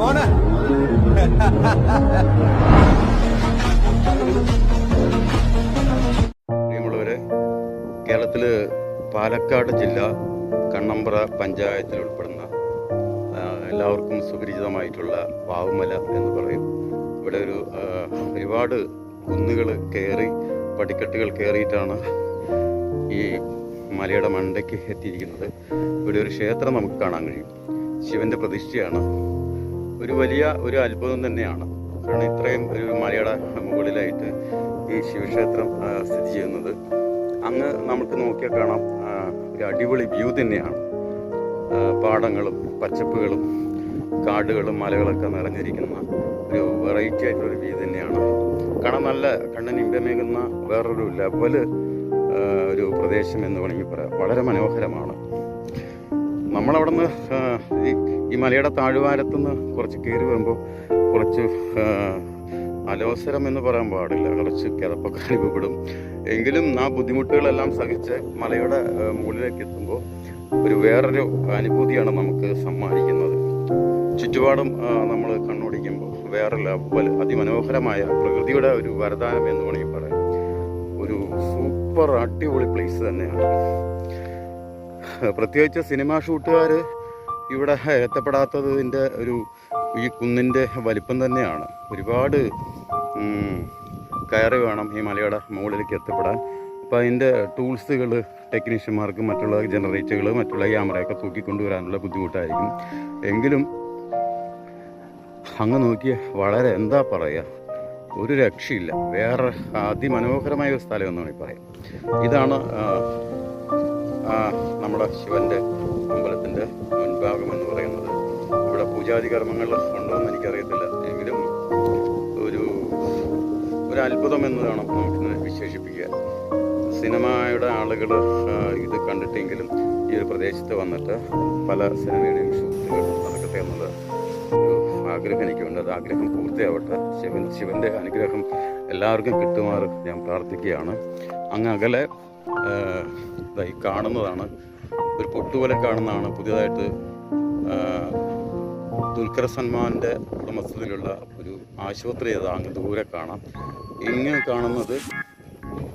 മോനെ. പ്രിയമുള്ളവരെ കേരളത്തിൽ പാലക്കാട് ജില്ല കണ്ണമ്പ്ര പഞ്ചായത്തിൽ ഉൾപ്പെടുന്ന എല്ലാവർക്കും സുപരിചിതമായിട്ടുള്ള വാവുമല എന്ന് പറയും. ഇവിടെ ഒരു ഒരുപാട് കുന്നുകൾ കയറി പടിക്കെട്ടുകൾ കയറിയിട്ടാണ് ഈ മലയുടെ മണ്ടയ്ക്ക് എത്തിയിരിക്കുന്നത്. ഇവിടെ ഒരു ക്ഷേത്രം നമുക്ക് കാണാൻ കഴിയും. ശിവന്റെ പ്രതിഷ്ഠയാണ് ഒരു വലിയ ഒരു അത്ഭുതം തന്നെയാണ്. കാരണം ഇത്രയും ഒരു മലയുടെ മുകളിലായിട്ട് ഈ ശിവക്ഷേത്രം സ്ഥിതി ചെയ്യുന്നത്. അങ്ങ് നമുക്ക് നോക്കിയാൽ കാണാം ഒരു അടിപൊളി വ്യൂ തന്നെയാണ്. പാടങ്ങളും പച്ചപ്പുകളും കാടുകളും മലകളൊക്കെ നിറഞ്ഞിരിക്കുന്ന ഒരു വെറൈറ്റി ആയിട്ടുള്ള ഒരു വ്യൂ തന്നെയാണ്. കാണാൻ നല്ല കണ്ണിന് ഇമ്പമേകുന്ന വേറൊരു ലെവൽ ഒരു പ്രദേശം എന്ന് വേണമെങ്കിൽ പറയാം. വളരെ മനോഹരമാണ്. നമ്മളവിടെ നിന്ന് ഈ ഈ മലയുടെ താഴ്വാരത്തുനിന്ന് കുറച്ച് കയറി വരുമ്പോൾ കുറച്ച് അലോസരം എന്ന് പറയാൻ പാടില്ല. കുറച്ച് കിതപ്പൊക്കെ അനുഭവപ്പെടും എങ്കിലും ആ ബുദ്ധിമുട്ടുകളെല്ലാം സഹിച്ച് മലയുടെ മുകളിലേക്ക് എത്തുമ്പോൾ ഒരു വേറൊരു അനുഭൂതിയാണ് നമുക്ക് സമ്മാനിക്കുന്നത്. ചുറ്റുപാടും നമ്മൾ കണ്ണോടിക്കുമ്പോൾ വേറെ ലെവൽ അതിമനോഹരമായ പ്രകൃതിയുടെ ഒരു വരദാനം എന്ന് വേണമെങ്കിൽ പറയാം. ഒരു സൂപ്പർ അടിപൊളി പ്ലേസ് തന്നെയാണ്. പ്രത്യേകിച്ച് സിനിമാ ഷൂട്ടുകാർ ഇവിടെ എത്തപ്പെടാത്തതിന്റെ ഒരു ഈ കുന്നിന്റെ വലിപ്പം തന്നെയാണ്. ഒരുപാട് കയറി വേണം ഈ മലയുടെ മുകളിലേക്ക് എത്തപ്പെടാൻ. അപ്പോൾ അതിന്റെ ടൂൾസുകൾ ടെക്നീഷ്യന്മാർക്ക് മറ്റുള്ള ജനറേറ്ററുകൾ മറ്റുള്ള ക്യാമറയൊക്കെ തൂക്കിക്കൊണ്ടുവരാനുള്ള ബുദ്ധിമുട്ടായിരിക്കും. എങ്കിലും അങ്ങ് നോക്കിയ വളരെ എന്താ പറയുക ഒരു രക്ഷയില്ല. വേറെ അതിമനോഹരമായ ഒരു സ്ഥലം എന്ന് വേണമെങ്കിൽ പറയാം. ഇതാണ് നമ്മുടെ ശിവന്റെ അമ്പലത്തിന്റെ പൂജാതി കർമ്മങ്ങൾ ഉണ്ടോ എന്ന് എനിക്കറിയത്തില്ല. എങ്കിലും ഒരു ഒരു അത്ഭുതം എന്ന് വേണം നമുക്കിന്ന് വിശേഷിപ്പിക്കുക സിനിമയുടെ ആളുകൾ ഇത് കണ്ടിട്ടെങ്കിലും ഈ ഒരു പ്രദേശത്ത് വന്നിട്ട് പല സിനിമയുടെയും ഷൂട്ടുകൾ നടക്കട്ടെ എന്നുള്ള ഒരു ആഗ്രഹം എനിക്കുണ്ട്. അത് ആഗ്രഹം പൂർത്തിയാവട്ടെ. ശിവൻ ശിവന്റെ അനുഗ്രഹം എല്ലാവർക്കും കിട്ടുമാറ് ഞാൻ പ്രാർത്ഥിക്കുകയാണ്. അങ്ങ് അകലെ കാണുന്നതാണ്. ഒരു പൊട്ടുപോലെ കാണുന്നതാണ്. പുതിയതായിട്ട് ദുൽഖർ സൽമാന്റെ ഉടമസ്ഥതയിലുള്ള ഒരു ആശുപത്രി അത് അങ്ങ് ദൂരെ കാണാം. ഇങ്ങനെ കാണുന്നത്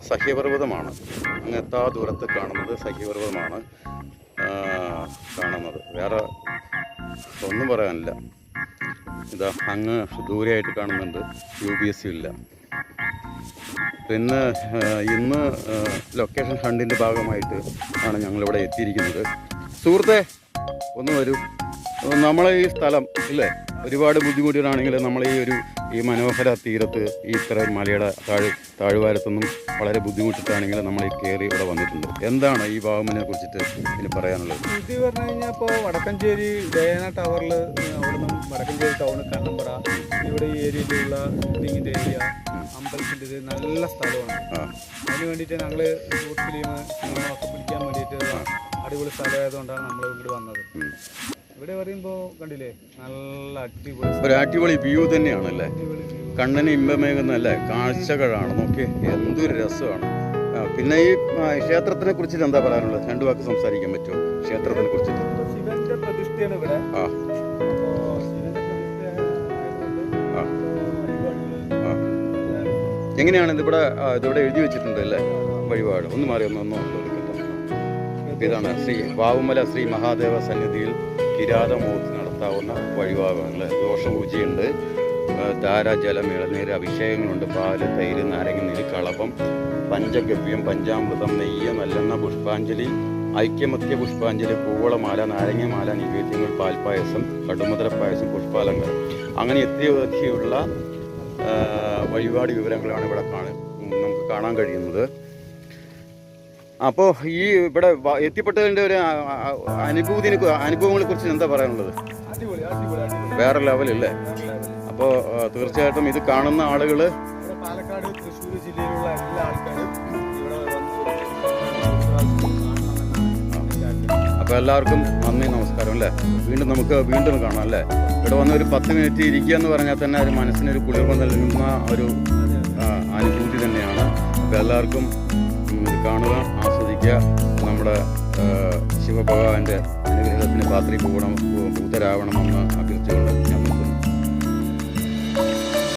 സഹ്യപർവതമാണ്. അങ്ങ് എത്താ ദൂരത്ത് കാണുന്നത് സഹ്യപർവതമാണ് കാണുന്നത്. വേറെ ഒന്നും പറയാനില്ല. ഇതാ അങ്ങ് ദൂരെയായിട്ട് കാണുന്നുണ്ട് യു ബി എസ് ഇല്ല പിന്നെ ഇന്ന് ലൊക്കേഷൻ ഹണ്ടിന്റെ ഭാഗമായിട്ട് ആണ് ഞങ്ങളിവിടെ എത്തിയിരിക്കുന്നത്. സുഹൃത്തെ ഒന്ന് വരൂ. നമ്മളെ ഈ സ്ഥലം ഇല്ലേ? ഒരുപാട് ബുദ്ധിമുട്ടിലാണെങ്കിൽ നമ്മൾ ഈ ഒരു ഈ മനോഹര തീരത്ത് ഈ ഇത്ര മലയുടെ താഴ് താഴ്വാരത്തൊന്നും വളരെ ബുദ്ധിമുട്ടിട്ടാണെങ്കിൽ നമ്മൾ ഈ കയറി ഇവിടെ വന്നിട്ടുണ്ട്. എന്താണ് ഈ ഭാഗമിനെ കുറിച്ചിട്ട് ഇനി പറയാനുള്ളത്? ഇത് പറഞ്ഞു കഴിഞ്ഞാൽ ഇപ്പോൾ വടക്കഞ്ചേരി ഡയന ടവറിൽ അവിടെ നിന്ന് വടക്കഞ്ചേരി ടൗണ് കണ്ണമ്പറ ഇവിടെ ഈ ഏരിയയിലുള്ള ഷൂട്ടിങ്ങിന്റെ ഏരിയ അമ്പലത്തിന്റെ ഇത് നല്ല സ്ഥലമാണ്. അതിന് വേണ്ടിയിട്ട് ഞങ്ങൾ ഷൂട്ട് ഫിലിം ഒക്കെ പിടിക്കാൻ വേണ്ടിയിട്ട് അടിപൊളി സ്ഥലമായതുകൊണ്ടാണ് നമ്മൾ ഇവിടെ വന്നത്. ഇവിടെ പറയുമ്പോൾ കണ്ടില്ലേ? നല്ല അടിപൊളി ഒരു അടിപൊളി വ്യൂ തന്നെയാണല്ലേ. കണ്ണിന് ഇമ്പമേകുന്നല്ലേ? കാഴ്ചകളാണ്. നോക്കി എന്തൊരു രസമാണ്. പിന്നെ ഈ ക്ഷേത്രത്തിനെ കുറിച്ചിട്ട് എന്താ പറയാനുള്ളത്? രണ്ടു വാക്ക് സംസാരിക്കാൻ പറ്റുമോ? ക്ഷേത്രത്തിനെ കുറിച്ചിട്ട്. ഇപ്പോൾ ശിവന്റെ പ്രതിഷ്ഠയാണ് ഇവിടെ. ആ. എങ്ങനെയാണ് ഇതിവിടെ ഇതിവിടെ എഴുതി വെച്ചിട്ടുണ്ട് അല്ലേ? വഴിപാട്. ഒന്ന് മാറി ഒന്ന് ഒന്ന്. ഇതാണ് ശ്രീ വാവുമല ശ്രീ മഹാദേവ സന്നിധിയിൽ കിരാതമൂർത്തി നടത്താവുന്ന വഴിഭാഗങ്ങൾ. ദോഷപൂജയുണ്ട്. ധാരാജലം ധാര ജലം ഇളനീര് അഭിഷേകങ്ങളുണ്ട്. പാൽ തൈര് നാരങ്ങനീര് കളപം പഞ്ചഗവ്യം പഞ്ചാമൃതം നെയ്യ് നല്ലെണ്ണ പുഷ്പാഞ്ജലി ഐക്യമത്യ പുഷ്പാഞ്ജലി പൂവളമാല നാരങ്ങമാല നിവേദ്യങ്ങൾ പാൽപ്പായസം കടുമുതല പായസം പുഷ്പാലങ്കാരം അങ്ങനെ എത്തിയതൊക്കെയുള്ള വഴിപാട് വിവരങ്ങളാണ് ഇവിടെ കാണാൻ നമുക്ക് കാണാൻ കഴിയുന്നത്. അപ്പോൾ ഈ ഇവിടെ എത്തിപ്പെട്ടതിന്റെ ഒരു അനുഭൂതിനെ അനുഭവങ്ങളെ കുറിച്ച് എന്താ പറയാനുള്ളത്? വേറെ ലെവലല്ലേ അപ്പോൾ തീർച്ചയായിട്ടും ഇത് കാണുന്ന ഇവിടെ പാലക്കാട് തൃശ്ശൂർ ജില്ലയിലുള്ള എല്ലാ ആൾക്കാരും അപ്പോൾ എല്ലാവർക്കും നന്ദി നമസ്കാരം അല്ലേ? വീണ്ടും നമുക്ക് വീണ്ടും കാണാം അല്ലേ? ഇവിടെ വന്ന് ഒരു പത്ത് മിനിറ്റ് ഇരിക്കുക എന്ന് പറഞ്ഞാൽ തന്നെ ഒരു മനസ്സിനൊരു കുളിർമ നൽകുന്ന ഒരു അനുഭൂതി തന്നെയാണ്. അപ്പോൾ എല്ലാവർക്കും ഇത് കാണുക ആസ്വദിക്കുക. നമ്മുടെ ശിവഭഗവാന്റെ അനുഗ്രഹത്തിന് പാത്രി പൂണം പൂത്തരാവണമെന്ന് അഭ്യർത്ഥിച്ചുകൊണ്ട്